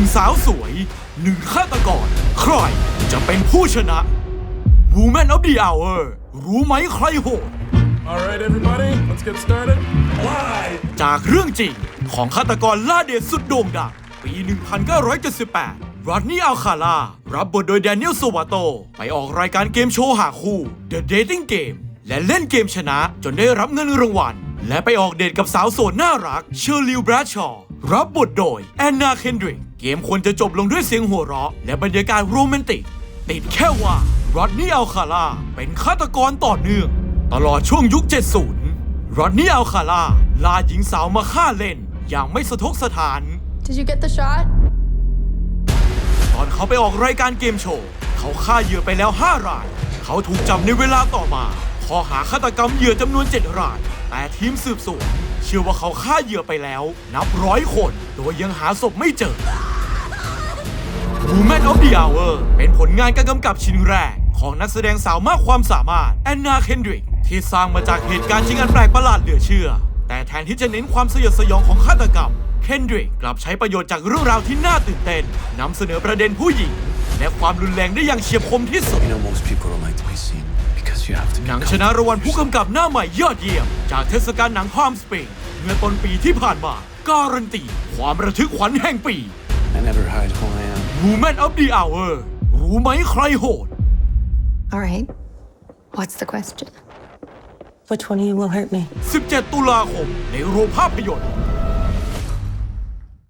งสาวสวยหนึ่งฆาตกร ใครจะเป็นผู้ชนะ Woman of the Hour รู้ไหมใครโหด All right, everybody, let's get started. Live. จากเรื่องจริงของฆาตกรล่าเดชสุดโด่งดัง ปี 1978รอดนี่อัลคาลารับบทโดยแดเนียลสวาโต ไปออกรายการเกมโชว์หาคู่ The Dating Game และเล่นเกมชนะจนได้รับเงินรางวัล และไปออกเดทกับสาวโสดน่ารัก เชอร์ลิวแบรดชอว์รับบทโดยแอนนาเคนดริก เกมควรจะจบลงด้วยเสียงหัวเราะ และบรรยากาศโรแมนติก ติดแค่ว่ารอดนี่อัลคาลาเป็นฆาตกรต่อเนื่อง ตลอดช่วงยุค 70 รอดนี่อัลคาลาลาหญิงสาวมาฆ่าเล่น อย่างไม่สะทกสถาน Did you get the shot? ตอนเขาไปออกรายการเกมโชว์ เขาฆ่าเหยื่อไปแล้ว 5 ราย เขาถูกจับในเวลาต่อมาข้อหาฆาตกรรมเหยื่อจำนวน 7 ราย แต่ทีมสืบสวนเชื่อว่าเขาฆ่าเหยื่อไปแล้ว นับร้อยคน โดยยังหาศพไม่เจอ Woman of the Hour เป็นผลงานการกำกับชิ้นแรก ของนักแสดงสาวมากความสามารถแอนนาเคนดริกที่สร้างมาจากเหตุการณ์จริงอันแปลกประหลาดเหลือเชื่อ แต่แทนที่จะเน้นความสยดสยองของฆาตกรรมเคนดริกกลับใช้ประโยชน์จากเรื่องราวที่น่าตื่นเต้นนำเสนอประเด็นผู้หญิง และความรุนแรงได้อย่างเฉียบคมที่สุด You know, most people don't like to be seen because you have to be หนังชนะรางวัลผู้กำกับหน้าใหม่ยอดเยี่ยม จากเทศกาลหนังพามสปริงเมื่อต้นปีที่ผ่านมา การันตี ความระทึกขวัญแห่งปี I never hide who I am. Woman of the Hour รู้ไหมใครโหด All right. What's the question? Which one of you will hurt me? 17 ตุลาคม ในโรงภาพยนตร์